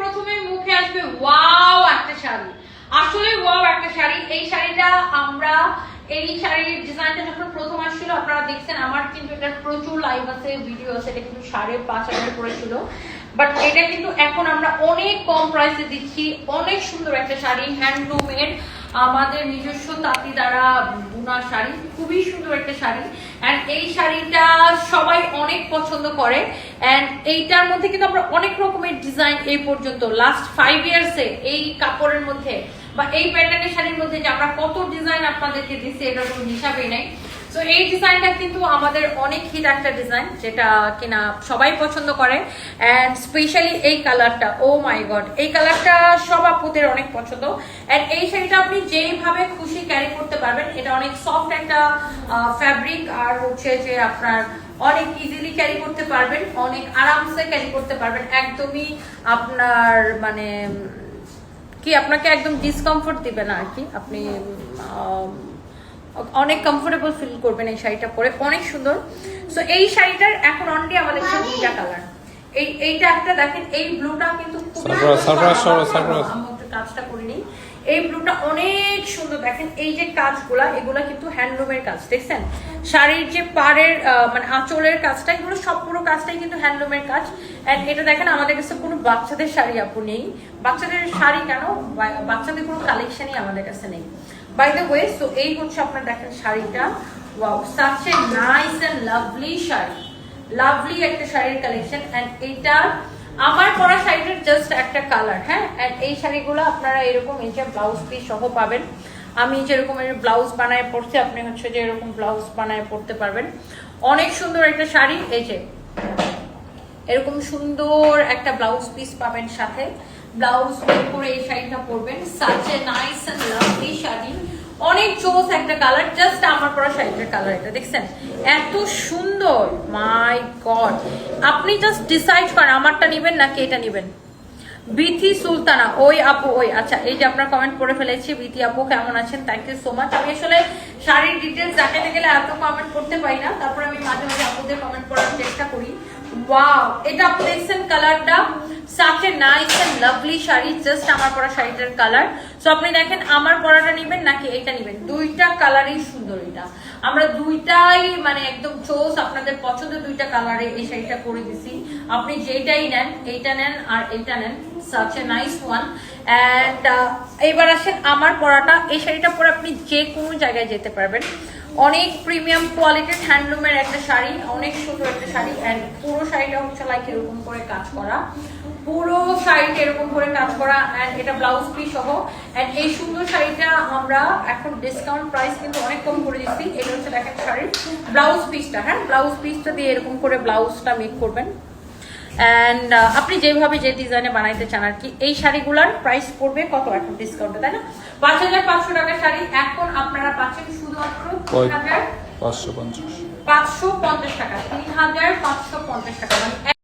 প্রথমে মুখে আসবে ওয়াও একটা শাড়ি। আসলে ওয়াও একটা শাড়ি। এই শাড়িটা আমরা, এই শাড়ির ডিজাইনটা যখন প্রথম আসছিল, আপনারা দেখছেন আমার কিন্তু এটার প্রচুর লাইভ আছে ভিডিও আছে, এটা কিন্তু সাড়ে পাঁচ হাজার করেছিল বাট এটা কিন্তু এখন আমরা অনেক কম প্রাইসে দিচ্ছি। অনেক সুন্দর একটা শাড়ি হ্যান্ডলুমের আমাদের নিজস্ব তাঁতি দ্বারা বুনা শাড়ি। খুবই সুন্দর একটা শাড়ি। অ্যান্ড এই শাড়িটা অনেক পছন্দ করে। অ্যান্ড এইটার মধ্যে কিন্তু আমরা অনেক রকমের ডিজাইন এই পর্যন্ত। লাস্ট ফাইভ ইয়ার্সে এই কাপড়ের মধ্যে বা এই প্যাটার্নের শাড়ির মধ্যে যে আমরা কত ডিজাইন আপনাদেরকে দিচ্ছি এটার কোনো হিসাবেই নেই। তো এই ডিজাইনটা কিন্তু আমাদের অনেক হিট একটা ডিজাইন যেটা কিনা সবাই পছন্দ করে। অ্যান্ড স্পেশালি এই কালারটা ও মাই গড এই কালারটা সব আপুদের অনেক পছন্দ। অ্যান্ড এই শাড়িটা আপনি যেইভাবে খুশি ক্যারি করতে পারবেন, এটা অনেক সফট একটা ফ্যাব্রিক আর হচ্ছে যে আপনার অনেক ইজিলি ক্যারি করতে পারবেন অনেক আরামসে ক্যারি করতে পারবেন। একদমই আপনার মানে কি আপনাকে একদম ডিসকমফোর্ট দিবে না আর কি। আপনি অনেক কমফোর্টেবল ফিল করবেন এই শাড়িটা পরে। অনেক সুন্দর। সো এই শাড়িটার এখন অনলি আমাদের কাছে দুইটা কালার এই এইটা একটা দেখেন এই ব্লুটা কিন্তু খুবই কাজটা করিনি। এই ব্লুটা অনেক সুন্দর। দেখেন, এই যে কাজগুলা এগুলা কিন্তু হ্যান্ডলুমের কাজ, দেখছেন? শাড়ির যে পাড়ের মানে আঁচলের কাজটা, এগুলো সব পুরো কাজটাই কিন্তু হ্যান্ডলুমের কাজ। এন্ড এটা দেখেন, আমাদের কাছে কোনো বাচ্চাদের শাড়ি আপু নেই। বাচ্চাদের শাড়ি কেন? বাচ্চাদের কোনো কালেকশনই আমাদের কাছে নেই। বাই দ্য ওয়ে সো এই হচ্ছে আপনার দেখেন শাড়িটা। Wow such a nice and lovely sari. Lovely একটা শাড়ির কালেকশন এন্ড এইটা আমার পরা শাড়িটার জাস্ট একটা কালার হ্যাঁ? এই শাড়িগুলো আপনারা এরকম এই যে ব্লাউজ পিস সহ পাবেন। আমি যেরকম ব্লাউজ বানায় পড়ছি আপনি হচ্ছে যে এরকম ব্লাউজ বানায় পড়তে পারবেন। অনেক সুন্দর একটা শাড়ি, এই যে। এরকম সুন্দর একটা ব্লাউজ পিস পাবেন সাথে। ব্লাউজ করে এই শাড়িটা পরবেন। Such a nice and lovely sari. অনেক চোস একটা কালার জাস্ট আমার পরা শাড়িটার কালার এটা, দেখছেন? এত সুন্দর মাই গড আপনি জাস্ট ডিসাইড করেন, আমারটা নেবেন নাকি এটা নেবেন? বিথি সুলতানা, ওই আপু, ওই। আচ্ছা এই যে আপনার কমেন্ট করে ফেলেছি, বিথি আপু কেমন আছেন? থ্যাংক ইউ সো মাচ আমি আসলে শাড়ির ডিটেলস দেখাতে গেলে এত কমেন্ট করতে পারি না। তারপর আমি মাঝে মাঝে আপুদের কমেন্ট করার চেষ্টা করি। ওয়াও এটা আপনি দেখছেন কালারটা such a nice and lovely sari just আমার পরা শাড়িটার কালার সো আপনি দেখেন, আমার পরাটা নেবেন নাকি এটা নেবেন? দুইটা কালারই সুন্দর এটা। আমরা দুইটাই মানে একদম চোস আপনাদের পছন্দের দুইটা কালারে এই শাড়িটা করে দিছি। আপনি যেটাই নেন, এইটা নেন আর এইটা নেন such a nice one and এবার আসেন, আমার পরাটা, এই শাড়িটা পরে আপনি যে কোনো জায়গায় যেতে পারবেন। অনেক প্রিমিয়াম কোয়ালিটির হ্যান্ডলুমের একটা শাড়ি, অনেক সুন্দর একটা শাড়ি। অ্যান্ড পুরো শাড়িটা হচ্ছে লাইক এরকম করে কাজ করা। পুরো শাড়িটা এরকম করে কাজ করা অ্যান্ড এটা ব্লাউজ পিস সহ। অ্যান্ড এই সুন্দর শাড়িটা আমরা এখন ডিসকাউন্ট প্রাইস কিন্তু অনেক কম করে দিচ্ছি। এটা হচ্ছে দেখেন শাড়ির ব্লাউজ পিসটা হ্যাঁ? ব্লাউজ পিসটা দিয়ে এরকম করে ব্লাউজটা মেক করবেন। অ্যান্ড আপনি যেভাবে যে ডিজাইনে বানাইতে চান আর কি এই শাড়িগুলোর প্রাইস পড়বে কত এখন ডিসকাউন্টে তাই না? পাঁচ হাজার পাঁচশো টাকার শাড়ি এখন আপনারা পাচ্ছেন শুধুমাত্র পাঁচশো পঞ্চাশ। পাঁচশো পঞ্চাশ টাকা তিন হাজার পাঁচশো পঞ্চাশ টাকা। মানে